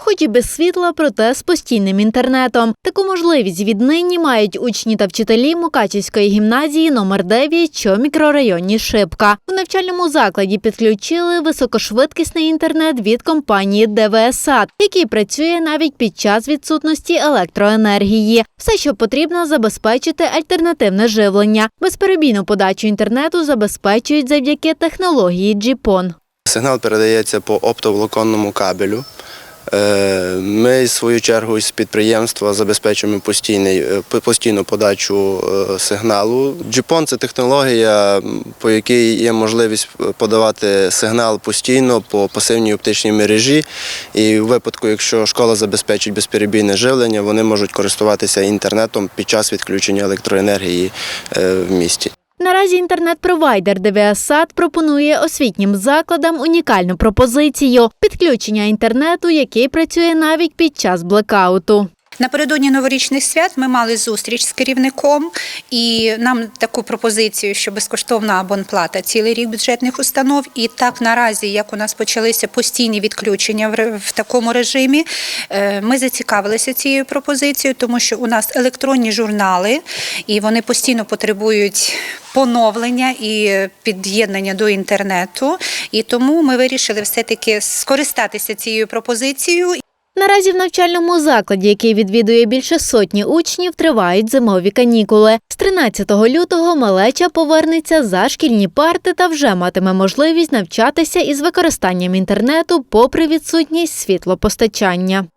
Хоч і без світла, проте з постійним інтернетом. Таку можливість віднині мають учні та вчителі Мукачівської гімназії номер 9, що в мікрорайоні Шипка. У навчальному закладі підключили високошвидкісний інтернет від компанії ДВСАТ, який працює навіть під час відсутності електроенергії. Все, що потрібно, забезпечити альтернативне живлення. Безперебійну подачу інтернету забезпечують завдяки технології GPON. Сигнал передається по оптоволоконному кабелю. Е, Ми, в свою чергу, з підприємства забезпечуємо е, постійну подачу е, сигналу. GPON – це технологія, по якій є можливість подавати сигнал постійно по пасивній оптичній мережі. І у випадку, якщо школа забезпечить безперебійне живлення, вони можуть користуватися інтернетом під час відключення електроенергії в місті. Наразі інтернет-провайдер ДВСАД пропонує освітнім закладам унікальну пропозицію підключення інтернету, який працює навіть під час блекауту. Напередодні новорічних свят ми мали зустріч з керівником, і нам таку пропозицію, що безкоштовна абонплата цілий рік бюджетних установ. І так наразі, як у нас почалися постійні відключення в, такому режимі, е, ми зацікавилися цією пропозицією, тому що у нас електронні журнали, і вони постійно потребують. Поновлення і під'єднання до інтернету, і тому ми вирішили все-таки скористатися цією пропозицією Наразі в навчальному закладі, який відвідує більше сотні учнів, тривають зимові канікули. З 13 лютого малеча повернеться за шкільні парти та вже матиме можливість навчатися із використанням інтернету попри відсутність світлопостачання.